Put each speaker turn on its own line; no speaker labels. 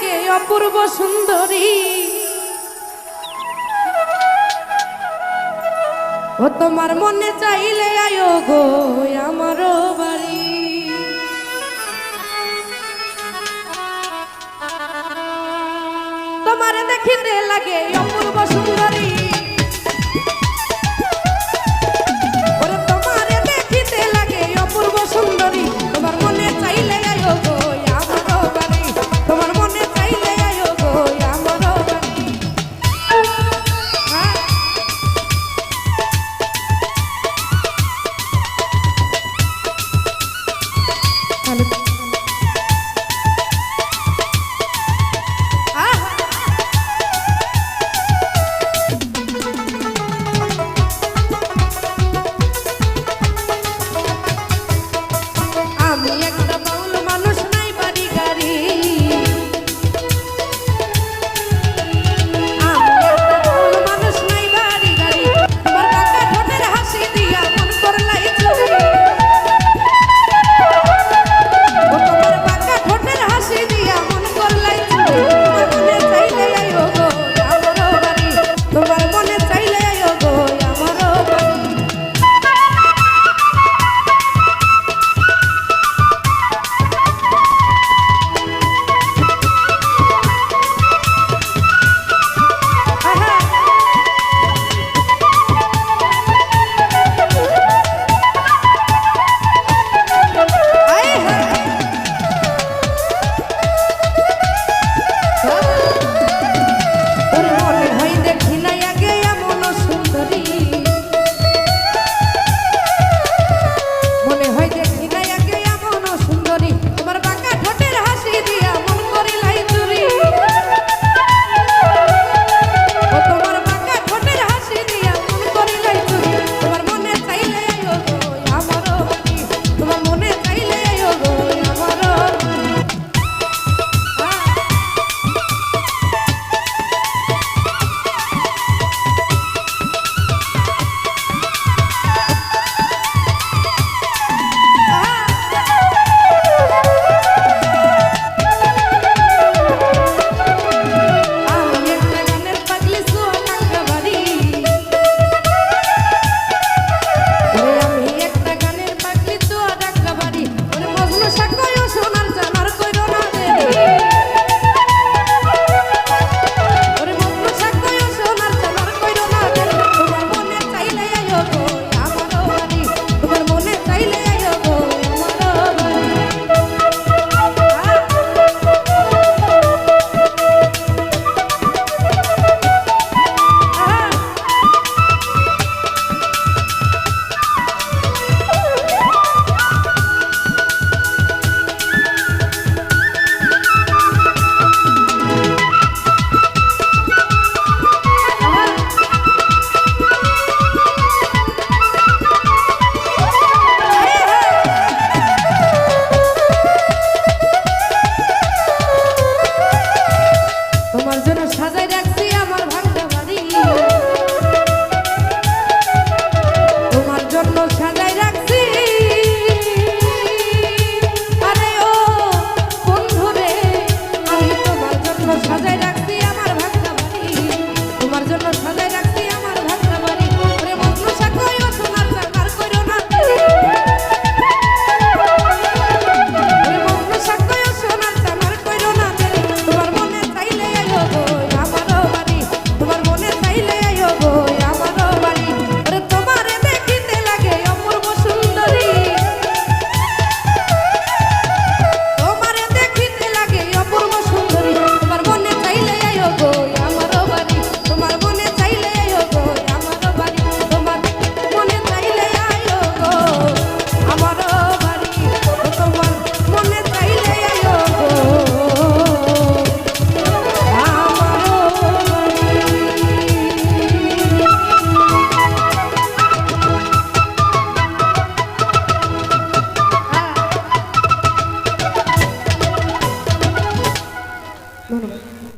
কে অপূর্ব সুন্দরী। ও তোমার মনে চাইলে আয়ো গো আমারও বাড়ি। তোমার দেখিতে লাগে অপূর্ব সুন্দরী।